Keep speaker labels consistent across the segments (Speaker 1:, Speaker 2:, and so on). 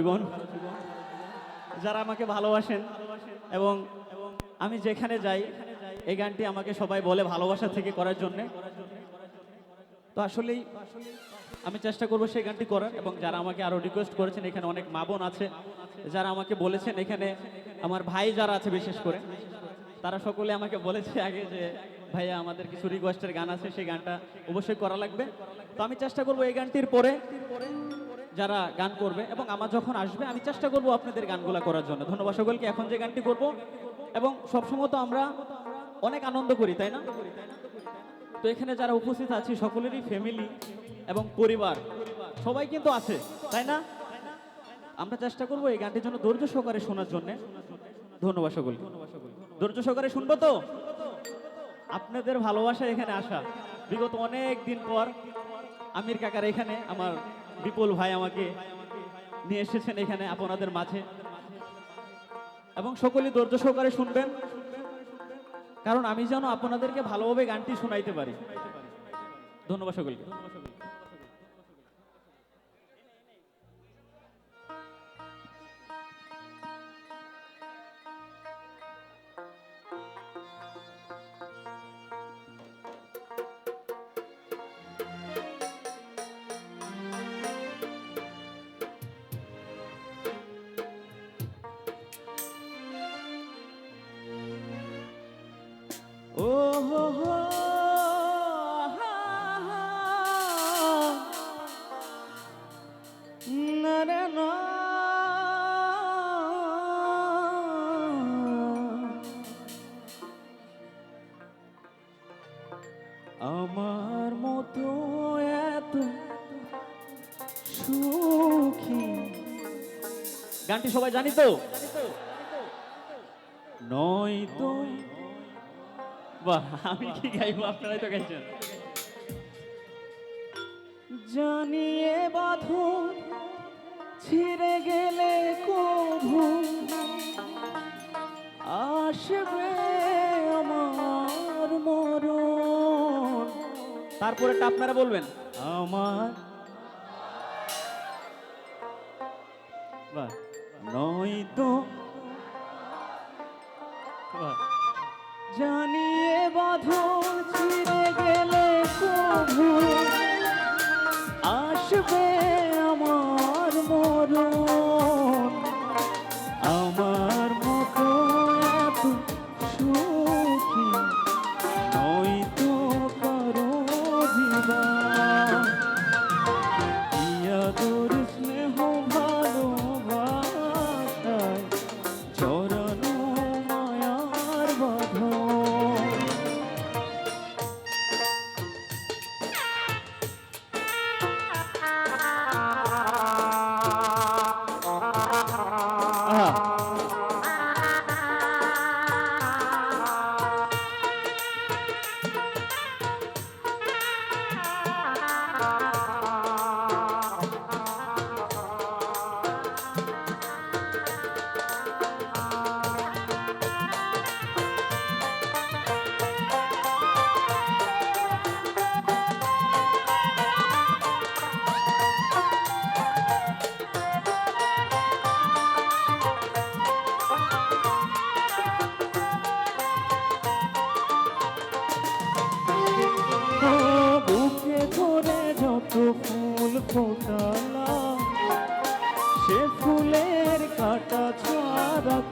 Speaker 1: জীবন। যারা আমাকে ভালোবাসেন এবং আমি যেখানে যাই, এই গানটি আমাকে সবাই বলে ভালোবাসা থেকে করার জন্যে। তো আসলেই আমি চেষ্টা করব সেই গানটি করার এবং যারা আমাকে আরও রিকোয়েস্ট করেছেন, এখানে অনেক মা বোন আছে, যারা আমাকে বলেছেন, এখানে আমার ভাই যারা আছে বিশেষ করে, তারা সকলে আমাকে বলেছে আগে যে, ভাইয়া, আমাদের কিছু রিকোয়েস্টের গান আছে, সেই গানটা অবশ্যই করা লাগবে। তো আমি চেষ্টা করব এই গানটির পরে যারা গান করবে এবং আমার যখন আসবে, আমি চেষ্টা করব আপনাদের গানগুলা করার জন্য। ধন্যবাদ সকলকে, এখন যে গানটি করব, এবং সবসময় তো আমরা অনেক আনন্দ করি, তাই না? তো এখানে যারা উপস্থিত আছি, সকলেরই ফ্যামিলি এবং পরিবার, সবাই কিন্তু আছে, তাই না? আমরা চেষ্টা করব এই গানটির জন্য ধৈর্য সহকারে শোনার জন্য। ধন্যবাদ সকলকে। ধৈর্য সহকারে শুনব তো? আপনাদের ভালোবাসা এখানে আসা। বিগত অনেক দিন পর আমির কাকার এখানে আমার বিপুল ভাই আমাকে নিয়ে এসেছেন এখানে আপনাদের মাঝে। এবং সকলে ধৈর্য সহকারে শুনবেন, কারণ আমি যেন আপনাদেরকে ভালোভাবে গানটি শোনাইতে পারি। ধন্যবাদ সকলকে। আমার মতো এত সুখী। গানটি সবাই জানি তো? নয় তো? বাহ, আমি কি গাইবো? আপনারাই তো গাইছেন। জানিয়ে বাঁধো ছিঁড়ে গেলে তারপরে আপনারা বলবেন। আমার নয়তো জানিয়ে বাঁধন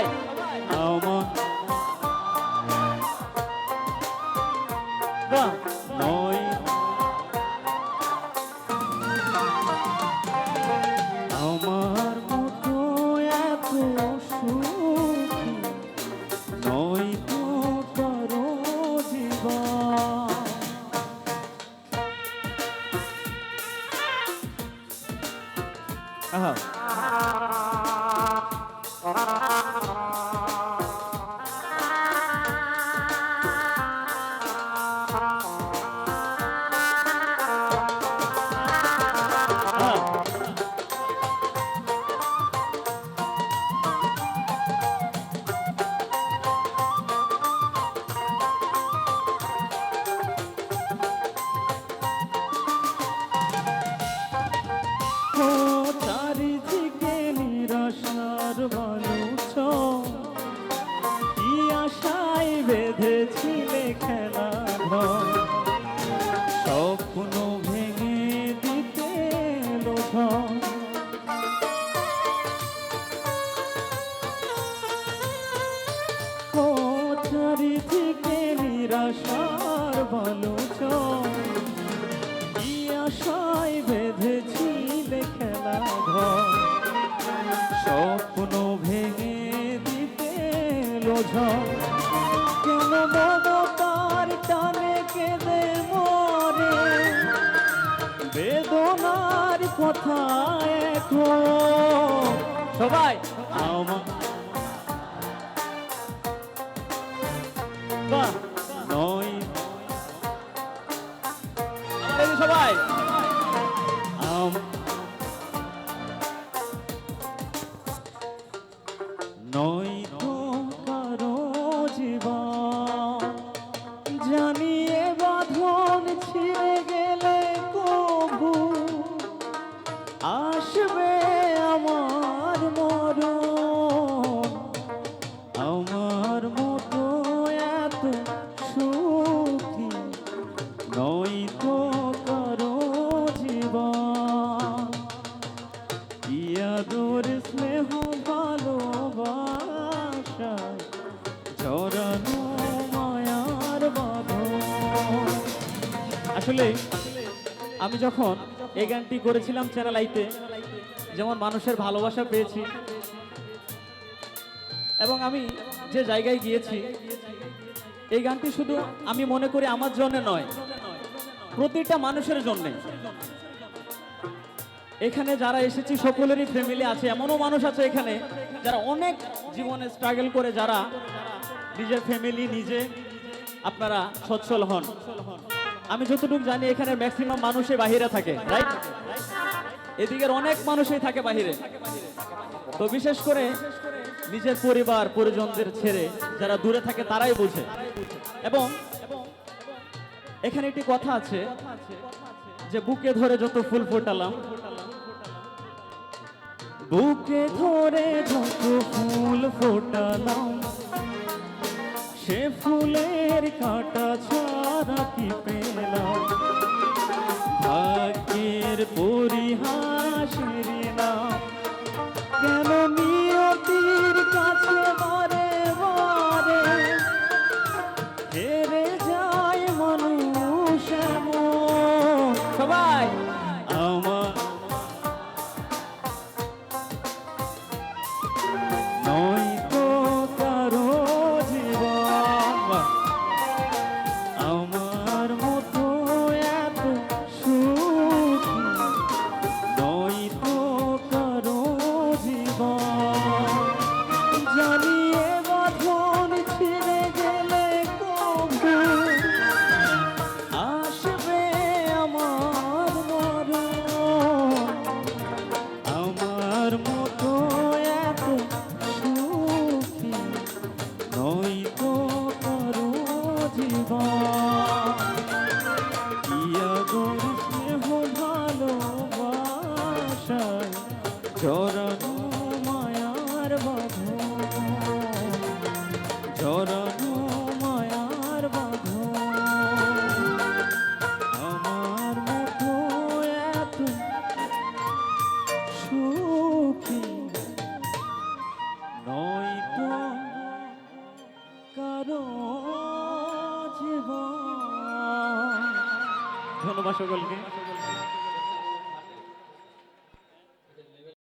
Speaker 1: সবাই
Speaker 2: লোঝ কেন মমতার টানে কেঁদে মরে? বেদনার কথা এখন সবাই আমার আসলে আমি যখন এই গানটি করেছিলাম চ্যানেল আইতে যেমন মানুষের ভালোবাসা পেয়েছি, এবং আমি যে জায়গায় গিয়েছি, এই গানটি শুধু আমি মনে করি আমার জন্য নয়, প্রতিটা মানুষের জন্য। এখানে যারা এসেছি, সকলেরই ফ্যামিলি আছে, এমনও মানুষ আছে এখানে যারা অনেক জীবনে স্ট্রাগল করে, যারা নিজের ফ্যামিলি নিজে আপনারা সচ্ছল হন। আমি যতটুকু জানি, এখানে ম্যাক্সিমাম মানুষই বাহিরে থাকে রাইট এদিকের অনেক মানুষই থাকে বাহিরে। তো বিশেষ করে নিজের পরিবার, পরিজনদের ছেড়ে যারা দূরে থাকে, তারাই বোঝে। এবং এখানে একটি কথা আছে যে, বুকে ধরে যত ফুল ফোটালাম, বুকে ধরে যত ফুল ফোটালাম সে ফুলের কাটা ছাড়া কি পেলাম? ভাগ্যের পরিহাসের নাম। কেন নিয়তির কাছে বারে সকলকে